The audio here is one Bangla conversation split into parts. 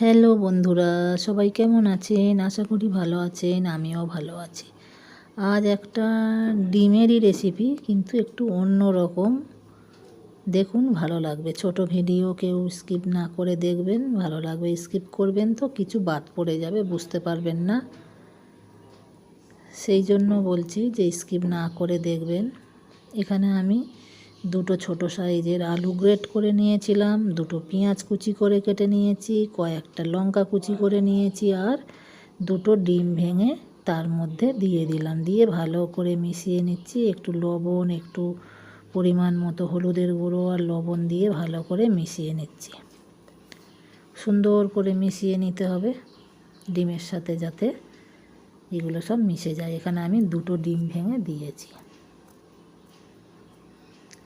হ্যালো বন্ধুরা, সবাই কেমন আছেন? আশা করি ভালো আছেন, আমিও ভালো আছি। আজ একটা ডিমেরই রেসিপি কিন্তু একটু অন্য রকম। দেখুন, ভালো লাগবে। ছোট ভিডিও কেউ স্কিপ না করে দেখবেন, ভালো লাগবে। স্কিপ করবেন তো, কিছু বাদ পড়ে যাবে, বুঝতে পারবেন না। সেই জন্য বলছি যে স্কিপ না করে দেখবেন। এখানে আমি দুটো ছোট সাইজের আলু গ্রেট করে নিয়েছিলাম, দুটো পেঁয়াজ কুচি করে কেটে নিয়েছি, কয়েকটা লঙ্কা কুচি করে নিয়েছি আর দুটো ডিম ভেঙে তার মধ্যে দিয়ে দিলাম। দিয়ে ভালো করে মিশিয়ে নিচ্ছি, একটু লবণ, একটু পরিমাণ মতো হলুদের গুঁড়ো আর লবণ দিয়ে ভালো করে মিশিয়ে নিচ্ছি। সুন্দর করে মিশিয়ে নিতে হবে ডিমের সাথে যাতে এগুলো সব মিশে যায়। এখানে আমি দুটো ডিম ভেঙে দিয়েছি।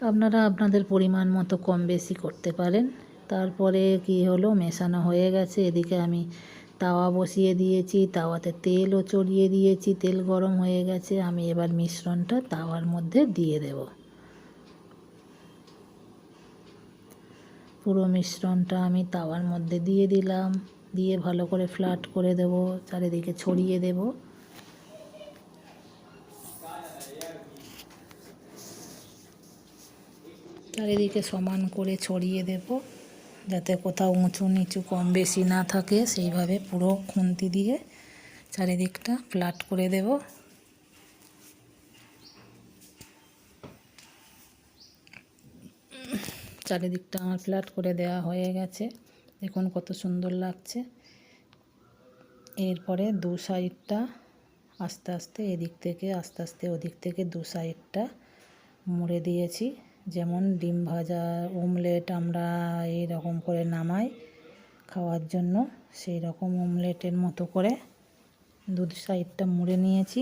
আপনারা আপনাদের পরিমাণ মতো কম বেশি করতে পারেন। তারপরে কি হলো? মেশানো হয়ে গেছে। এদিকে আমি তাওয়া বসিয়ে দিয়েছি, তাওয়াতে তেলও চড়িয়ে দিয়েছি, তেল গরম হয়ে গেছে। আমি এবার মিশ্রণটা তাওয়ার মধ্যে দিয়ে দেব। পুরো মিশ্রণটা আমি তাওয়ার মধ্যে দিয়ে দিলাম। দিয়ে ভালো করে ফ্ল্যাট করে দেব, চারিদিকে ছড়িয়ে দেবো। চারিদিকে সমান করে ছড়িয়ে দেব, যাতে কোথাও উঁচু নিচু কম বেশি না থাকে। সেইভাবে পুরো খুন্তি দিয়ে চারিদিকটা ফ্ল্যাট করে দেব। চারিদিকটা আমার ফ্ল্যাট করে দেওয়া হয়ে গেছে। দেখুন কত সুন্দর লাগছে। এরপরে দু সাইডটা আস্তে আস্তে এদিক থেকে, আস্তে আস্তে ওদিক থেকে দু সাইডটা মুড়ে দিয়েছি। যেমন ডিম ভাজা ওমলেট আমরা এই রকম করে নামাই খাওয়ার জন্য। সেই রকম ওমলেটের মতো করে দুধ সাইডটা মুড়ে নিয়েছি।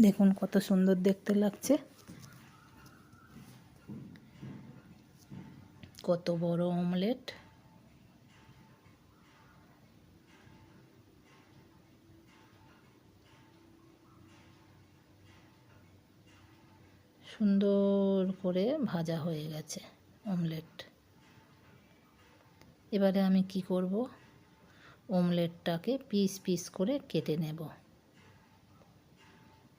দেখুন কত সুন্দর দেখতে লাগছে। কত বড় অমলেট সুন্দর করে ভাজা হয়ে গেছে অমলেট এবারে আমি কি করব? অমলেটটাকে পিস পিস করে কেটে নেব।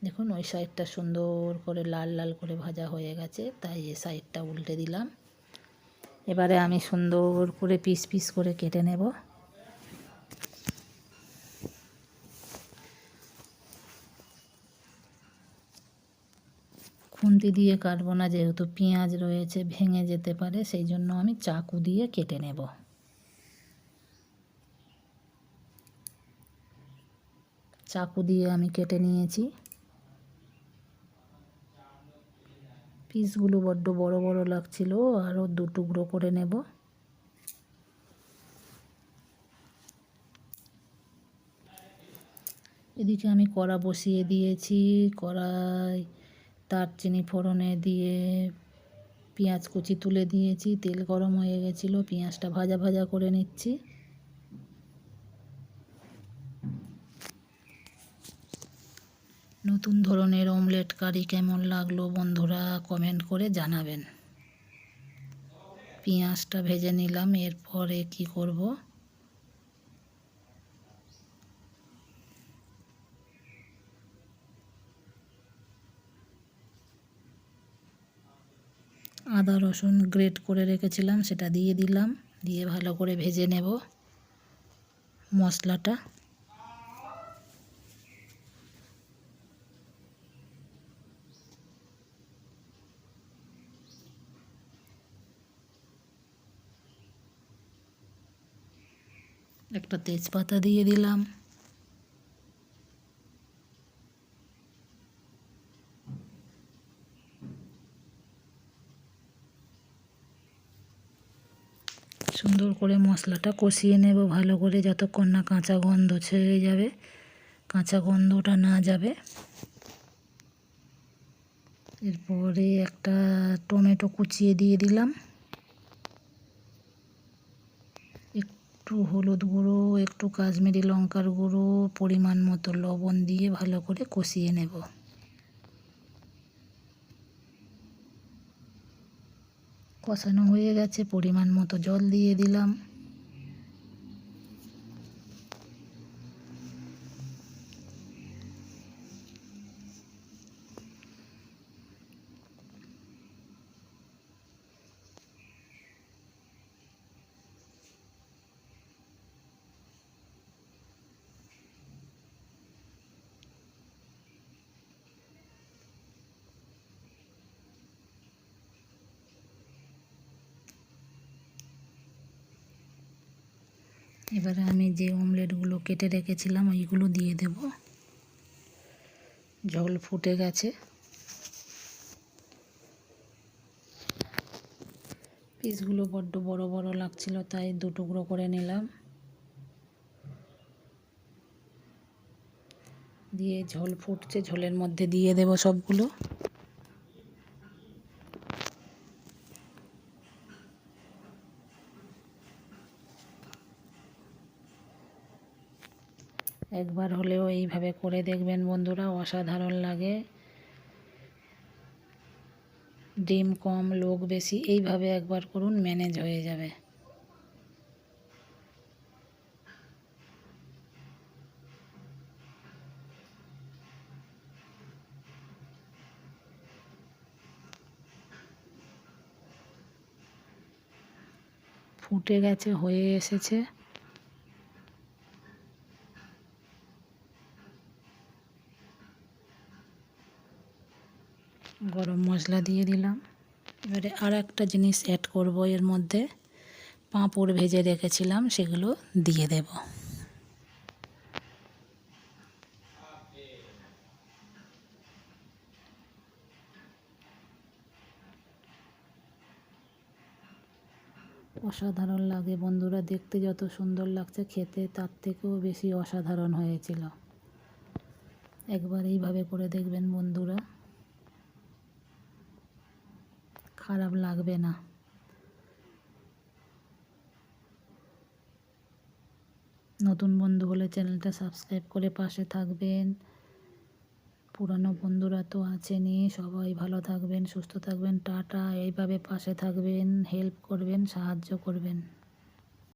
দেখুন, ওই সাইডটা সুন্দর করে লাল লাল করে ভাজা হয়ে গেছে, তাই এ সাইডটা উল্টে দিলাম। এবারে আমি সুন্দর করে পিস পিস করে কেটে নেব। খুন্তি দিয়ে কাটবো না, যেহেতু পেঁয়াজ রয়েছে, ভেঙে যেতে পারে, সেই জন্য আমি চাকু দিয়ে কেটে নেব। চাকু দিয়ে আমি কেটে নিয়েছি। পিসগুলো বড্ড বড় বড় লাগছিল, আরও দু টুকরো করে নেব। এদিকে আমি কড়া বসিয়ে দিয়েছি কড়াই দারচিনি ফোড়নে দিয়ে পেঁয়াজ কুচি তুলে দিয়েছি, তেল গরম হয়ে গেছিল, পেঁয়াজটা ভাজা ভাজা করে নিচ্ছি। নতুন ধরনের অমলেট কারি কেমন লাগল বন্ধুরা কমেন্ট করে জানাবেন। পেঁয়াজটা ভেজে নিলাম, এরপরে কি করব? আদা, রসুন গ্রেট করে রেখেছিলাম, সেটা দিয়ে দিলাম, দিয়ে ভালো করে ভেজে নেব মশলাটা। একটা তেজপাতা দিয়ে দিলাম। সুন্দর করে মশলাটা কষিয়ে নেব ভালো করে যতক্ষণ না কাঁচা গন্ধ ছেড়ে যাবে। কাঁচা গন্ধটা না যাবে। এরপরে একটা টমেটো কুচিয়ে দিয়ে দিলাম। একটু হলুদ গুঁড়ো, একটু কাশ্মীরি লঙ্কার গুঁড়ো, পরিমাণ মতো লবণ দিয়ে ভালো করে কষিয়ে নেব। কষানো হয়ে গেছে পরিমাণ মতো জল দিয়ে দিলাম। এবারে আমি যে অমলেটগুলো কেটে রেখেছিলাম, ওইগুলো দিয়ে দেব। জল ফুটে গেছে। পিসগুলো বড্ড বড় বড় লাগছিল, তাই দু টুকরো করে নিলাম। দিয়ে ঝোল ফুটছে, ঝোলের মধ্যে দিয়ে দেব সবগুলো। একবার হলেও এইভাবে করে দেখবেন বন্ধুরা, অসাধারণ লাগে। ডিম কম, লোক বেশি, এইভাবে একবার করুন, ম্যানেজ হয়ে যাবে। ফুটে গেছে, হয়ে এসেছে। গরম মশলা দিয়ে দিলাম। এবারে আর একটা জিনিস অ্যাড করব, এর মধ্যে পাঁপড় ভেজে রেখেছিলাম, সেগুলো দিয়ে দেব। অসাধারণ লাগে বন্ধুরা, দেখতে যত সুন্দর লাগছে খেতে, তার থেকেও বেশি অসাধারণ হয়েছিল। একবার এইভাবে করে দেখবেন বন্ধুরা। খারাপ লাগবে না। নতুন বন্ধু হলে চ্যানেলটা সাবস্ক্রাইব করে পাশে থাকবেন। পুরানো বন্ধুরা তো আছেনই, সবাই ভালো থাকবেন, সুস্থ থাকবেন, টাটা। এইভাবে পাশে থাকবেন হেল্প করবেন, সাহায্য করবেন।